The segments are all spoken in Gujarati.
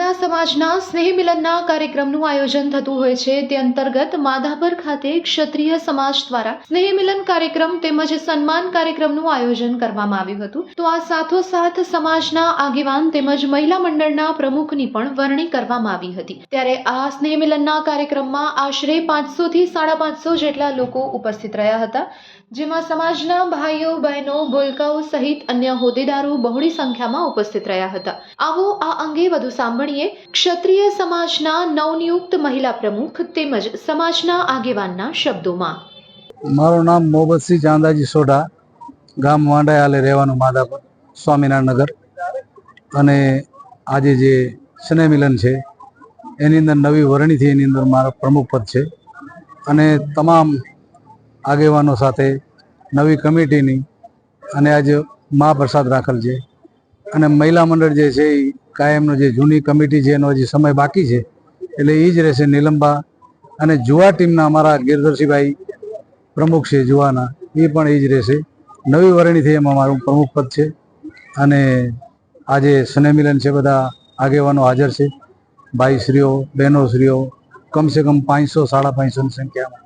સ્નેહ મિલનના કાર્યક્રમનું આયોજન થતું હોય છે. તે અંતર્ગત માધાપર ખાતે ક્ષત્રિય સમાજ દ્વારા સ્નેહ મિલન કાર્યક્રમ તેમજ સન્માન કાર્યક્રમનું આયોજન કરવામાં આવ્યું હતું. તો આ સાથોસાથ સમાજના આગેવાન તેમજ મહિલા મંડળના પ્રમુખની પણ વરણી કરવામાં આવી હતી. ત્યારે આ સ્નેહ મિલનના કાર્યક્રમમાં આશરે પાંચસો થી સાડા પાંચસો જેટલા લોકો ઉપસ્થિત રહ્યા હતા. જેમાં સમાજના ભાઈઓ, બહેનો બોલકાઓ સહિત અન્ય હોદ્દેદારો બહોળી સંખ્યામાં ઉપસ્થિત રહ્યા હતા. આવો આ અંગે વધુ સાંભળીએ. ક્ષત્રિય સમાજના નવનિયુક્ત મહિલા પ્રમુખ તેમજ સમાજના આગેવાનના શબ્દોમાં. મારું નામ મોહબ્બતસિંહ ચાંદાજી સોઢા, ગામ વાંડાય હાલે રહેવાનું માધાપર, સ્વામિનારાયણ નગર. અને આજે જે સ્નેહ મિલન છે, એની અંદર નવી વરણીથી એની અંદર મારા પ્રમુખ પદ છે. અને તમામ આગેવાનો સાથે નવી કમિટીની અને આજે મહાપ્રસાદ રાખેલ છે. અને મહિલા મંડળ જે છે એ કાયમનો જે જૂની કમિટી છે એનો હજી સમય બાકી છે, એટલે એ જ રહેશે નિલંબા અને જુવા ટીમના અમારા ગિરધરસિંહભાઈ પ્રમુખ છે જુવાના એ પણ એ જ રહેશે. નવી વરણીથી એમાં મારું પ્રમુખ પદ છે. અને આજે સ્નેહમિલન છે બધા આગેવાનો હાજર છે. ભાઈશ્રીઓ, બહેનોશ્રીઓ, કમસે કમ પાંચસો, સાડા પાંચસોની સંખ્યામાં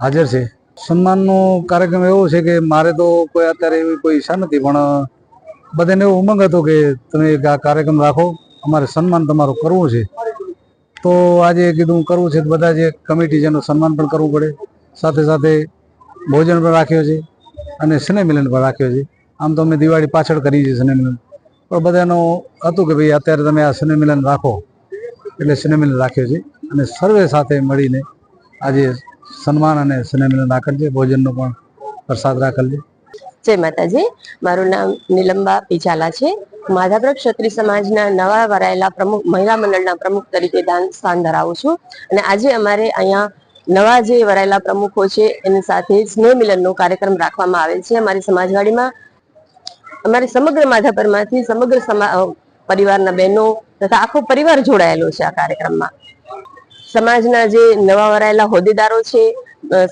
હાજર છે. સન્માનનો કાર્યક્રમ એવો છે કે મારે તો કોઈ અત્યારે એવી કોઈ ઈચ્છા નથી, પણ બધાને એવો ઉમંગ હતો કે તમે એક આ કાર્યક્રમ રાખો, અમારે સન્માન તમારું કરવું છે. તો આજે કીધું કરવું છે બધા જે કમિટી છે એનું સન્માન પણ કરવું પડે. સાથે સાથે ભોજન પણ રાખ્યો છે અને સ્નેહ મિલન પણ રાખ્યો છે. આમ તો અમે દિવાળી પાછળ કરીએ છીએ સ્નેહ મિલન. પણ બધાનું હતું કે ભાઈ અત્યારે તમે આ સ્નેહ મિલન રાખો. એટલે સ્નેહ મિલન રાખ્યો છે. અને સર્વે સાથે મળીને આજે સન્માન અને સ્નેહ મિલન રાખેલ છે ભોજનનો પણ પ્રસાદ રાખેલ છે. જય માતાજી. મારું નામ નિલંબા પિજાલા છે. માધાપુર ક્ષત્રિય સમાજના નવા વરાયેલા પ્રમુખ, મહિલા મંડળના પ્રમુખ તરીકે દાન સ્થાન ધરાવું છું. અને આજે અમારે અહીંયા નવા જે વરાયેલા પ્રમુખો છે, એની સાથે સ્નેહ મિલનનો કાર્યક્રમ રાખવામાં આવેલ છે. અમારી સમાજવાડીમાં, અમારી સમગ્ર માધાપરમાંથી સમગ્ર સમા પરિવારના બહેનો તથા આખો પરિવાર જોડાયેલો છે આ કાર્યક્રમમાં. સમાજના જે નવા વરાયેલા હોદ્દેદારો છે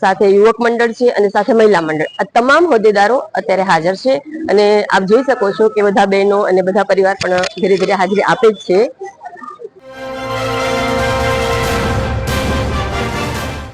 સાથે યુવક મંડળ છે અને સાથે મહિલા મંડળ. આ તમામ હોદ્દેદારો અત્યારે હાજર છે અને આપ જોઈ શકો છો કે બધા બહેનો અને બધા પરિવાર પણ ધીરે ધીરે હાજરી આપે જ છે.